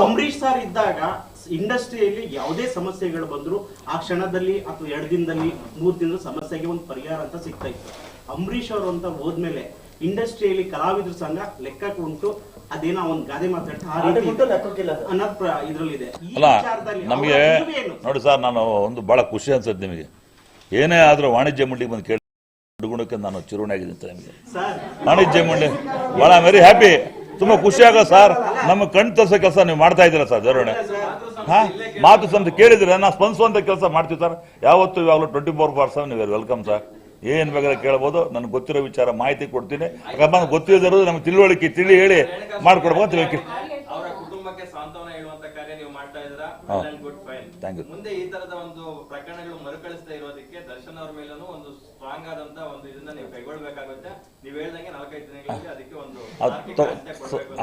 Ambareesh sir ಇದ್ದಾಗ ಇಂಡಸ್ಟ್ರಿಯಲ್ಲಿ ಯಾವುದೇ ಸಮಸ್ಯೆಗಳು ಬಂದ್ರು ಆ ಕ್ಷಣದಲ್ಲಿ ಅಥವಾ ಎರಡು ದಿನದಲ್ಲಿ ಮೂರು ದಿನದ ಸಮಸ್ಯೆಗೆ ಒಂದು ಪರಿಹಾರ ಅಂತ ಸಿಗ್ತಾ ಇತ್ತು. ಅಂಬರೀಶ್ ಅವರು ಅಂತ ಹೋದ್ಮೇಲೆ ಇಂಡಸ್ಟ್ರಿಯಲ್ಲಿ ಕಲಾವಿದ್ರ ಸಂಘ ಲೆಕ್ಕಕ್ಕೆ ಉಂಟು. ಅದೇನೋ ಒಂದು ಗಾದೆ ಮಾತಾಡ್ತಾ ಇದ್ರಲ್ಲಿದೆ. ಈ ವಿಚಾರದಲ್ಲಿ ನಮಗೆ ನೋಡಿ ಸರ್ ನಾನು ಒಂದು ಬಹಳ ಖುಷಿ ಅನ್ಸುತ್ತೆ ನಿಮಗೆ. ಏನೇ ಆದ್ರೂ ವಾಣಿಜ್ಯ ಮಂಡಿಗೆ ಬಂದು ಕೇಳಿ ಗುಣಕ್ಕೆ ನಾನು ಚಿರುಣಾಗಿದ್ದೀನಿ ಅಂತ ನಿಮಗೆ. ಸರ್. ವಾಣಿಜ್ಯ ಮಂಡಿ ಬಹಳ ವೆರಿ ಹ್ಯಾಪಿ ತುಂಬಾ ಖುಷಿ ಆಗೋ ಸರ್. ನಮ್ಮ ಕಣ್ ತರಿಸೋ ಕೆಲಸ ನೀವು ಮಾಡ್ತಾ ಇದ್ದೀರಾ ಸರ್ ಧರಣೆ ಹಾ? ಮಾತು ಸಂತ ಕೇಳಿದ್ರೆ ನಾ ಸ್ಪಂದಿಸುವಂತ ಕೆಲಸ ಮಾಡ್ತೀವಿ ಸರ್. ಯಾವತ್ತು ಇವಾಗಲೂ ಟ್ವೆಂಟಿ ಫೋರ್ ಫಾರ್ ಸೆವೆನ್ ನೀವು ವೆಲ್ಕಮ್ ಸರ್. ಏನ್ ಬೇಕಾದ್ರೆ ಕೇಳ್ಬೋದು. ನನಗೆ ಗೊತ್ತಿರೋ ವಿಚಾರ ಮಾಹಿತಿ ಕೊಡ್ತೀನಿ. ಯಾಕಂದ್ರೆ ಗೊತ್ತಿರೋದು ನಮ್ಗೆ ತಿಳುವಳಿಕೆ ತಿಳಿ ಹೇಳಿ ಮಾಡ್ಕೊಡ್ಬೋದು ಅಂತ ಹೇಳ್ತೀನಿ. ಅವರ ಕುಟುಂಬಕ್ಕೆ ಸಾಂತ್ವನ ಹೇಳುವಂತ ಕಾರ್ಯ ನೀವು ಮಾಡ್ತಾ ಇದ್ದೀರಾ ಯು. ಮುಂದೆ ಈ ತರದ ಒಂದು ಪ್ರಕರಣಗಳು ಮರುಕಳಿಸ್ತಾ ಇರೋದಕ್ಕೆ ದರ್ಶನ್ ಅವ್ರ ಮೇಲೂ ಒಂದು ಸ್ಟ್ರಾಂಗ್ ಆದಂತ ಒಂದು ಇದನ್ನ ನೀವು ಕೈಗೊಳ್ಳಬೇಕಾಗುತ್ತೆ ನೀವು ಹೇಳ್ದಂಗೆ ನಾಲ್ಕೈದು ದಿನಗಳಲ್ಲಿ ಅದಕ್ಕೆ ಒಂದು.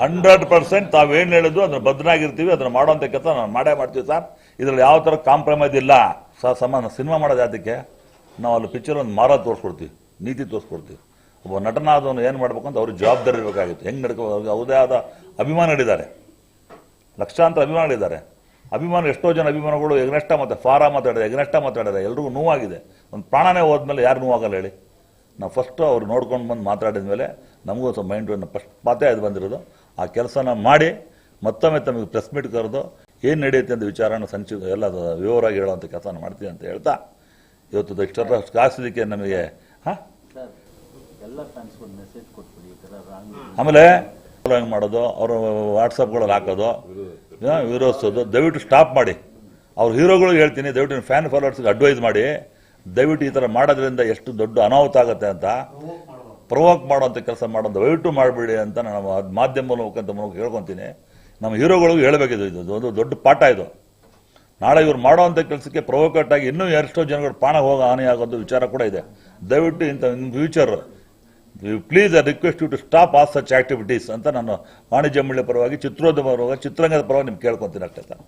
ಹಂಡ್ರೆಡ್ ಪರ್ಸೆಂಟ್ ತಾವೇನು ಹೇಳಿದ್ರು ಅದನ್ನ ಬದ್ಧನಾಗಿರ್ತೀವಿ ಅದನ್ನ ಮಾಡುವಂತ ಕೆಲಸ ನಾವು ಮಾಡೇ ಮಾಡ್ತೀವಿ ಸರ್. ಇದ್ರಲ್ಲಿ ಯಾವ ಥರ ಕಾಂಪ್ರಮೈಸ್ ಇಲ್ಲ. ಸರ್ ಸಮಾನ ಸಿನಿಮಾ ಮಾಡೋದು ಅದಕ್ಕೆ ನಾವು ಅಲ್ಲಿ ಪಿಕ್ಚರ್ ಒಂದು ಮಾರ ತೋರಿಸ್ಕೊಡ್ತೀವಿ ನೀತಿ ತೋರಿಸ್ಕೊಡ್ತೀವಿ. ಒಬ್ಬ ನಟನಾದವನು ಏನು ಮಾಡ್ಬೇಕು ಅಂತ ಅವ್ರಿಗೆ ಜವಾಬ್ದಾರಿ ಇರಬೇಕಾಗಿತ್ತು. ಹೆಂಗೆ ನಡ್ಕೋ ಯಾವುದೇ ಆದ ಅಭಿಮಾನಿಗಳಿದ್ದಾರೆ. ಲಕ್ಷಾಂತರ ಅಭಿಮಾನಿಗಳಿದ್ದಾರೆ. ಅಭಿಮಾನ ಎಷ್ಟೋ ಜನ ಅಭಿಮಾನಗಳು ಎಗ್ನೆಷ್ಟ ಮತ್ತೆ ಫಾರ ಮಾತಾಡಿದೆ ಎಗ್ನಷ್ಟ ಮಾತಾಡಿದೆ. ಎಲ್ರಿಗೂ ನೋವಾಗಿದೆ. ಒಂದು ಪ್ರಾಣನೇ ಹೋದ್ಮೇಲೆ ಯಾರು ನೋವಾಗಲ್ಲ ಹೇಳಿ. ನಾವು ಫಸ್ಟು ಅವ್ರು ನೋಡ್ಕೊಂಡು ಬಂದು ಮಾತಾಡಿದ ಮೇಲೆ ನಮಗೂ ಸ್ವಲ್ಪ ಮೈಂಡ್ ಫಸ್ಟ್ ಪಾತೆ ಅದು ಬಂದಿರೋದು. ಆ ಕೆಲಸನ ಮಾಡಿ ಮತ್ತೊಮ್ಮೆ ತಮಗೆ ಪ್ರೆಸ್ ಮೀಟ್ ಕರೆದು ಏನು ನಡೆಯುತ್ತೆ ಅಂತ ವಿಚಾರನ ಸಂಚಿ ಎಲ್ಲ ವಿವರವಾಗಿ ಹೇಳುವಂಥ ಕೆಲಸನ ಮಾಡ್ತೀವಿ ಅಂತ ಹೇಳ್ತಾ ಇವತ್ತು ದಕ್ಷರ ಕಾಸಿದಕ್ಕೆ ನಮಗೆ ಹಾಂ? ಆಮೇಲೆ ಮಾಡೋದು? ಅವರು ವಾಟ್ಸಪ್ಗಳಲ್ಲಿ ಹಾಕೋದು? ವಿರೋಧಿಸೋದು. ದಯವಿಟ್ಟು ಸ್ಟಾಪ್ ಮಾಡಿ. ಅವ್ರ ಹೀರೋಗಳಿಗೆ ಹೇಳ್ತೀನಿ, ದಯವಿಟ್ಟು ಫ್ಯಾನ್ ಫಾಲೋವರ್ಸ್ಗೆ ಅಡ್ವೈಸ್ ಮಾಡಿ. ದಯವಿಟ್ಟು ಈ ಥರ ಮಾಡೋದ್ರಿಂದ ಎಷ್ಟು ದೊಡ್ಡ ಅನಾಹುತ ಆಗುತ್ತೆ ಅಂತ ಪ್ರವೋಕ್ ಮಾಡುವಂಥ ಕೆಲಸ ಮಾಡೋದು. ದಯವಿಟ್ಟು ಮಾಡಬೇಡಿ ಅಂತ ನಾನು ಮಾಧ್ಯಮ ಅಂತ ಮೂಲಕ ಹೇಳ್ಕೊತೀನಿ. ನಮ್ಮ ಹೀರೋಗಳಿಗೂ ಹೇಳಬೇಕಿದು ಇದು. ಒಂದು ದೊಡ್ಡ ಪಾಠ ಇದು. ನಾಳೆ ಇವ್ರು ಮಾಡುವಂಥ ಕೆಲಸಕ್ಕೆ ಪ್ರವೋಕಟ್ ಆಗಿ ಇನ್ನೂ ಎಷ್ಟೋ ಜನಗಳು ಪ್ರಾಣ ಹೋಗೋ ಹಾನಿ ವಿಚಾರ ಕೂಡ ಇದೆ. ದಯವಿಟ್ಟು ಇಂಥ, in future please I request you to stop all such activities ಅಂತ ನಾನು ವಾಣಿಜ್ಯ ಮಂಡಳಿ ಪರವಾಗಿ ಚಿತ್ರೋದ್ಯಮ ಪರವಾಗಿ ಚಿತ್ರರಂಗದ ಪರವಾಗಿ ನಿಮ್ಗೆ ಕೇಳ್ಕೊತೀನಿ ಅಷ್ಟೇ ಸರ್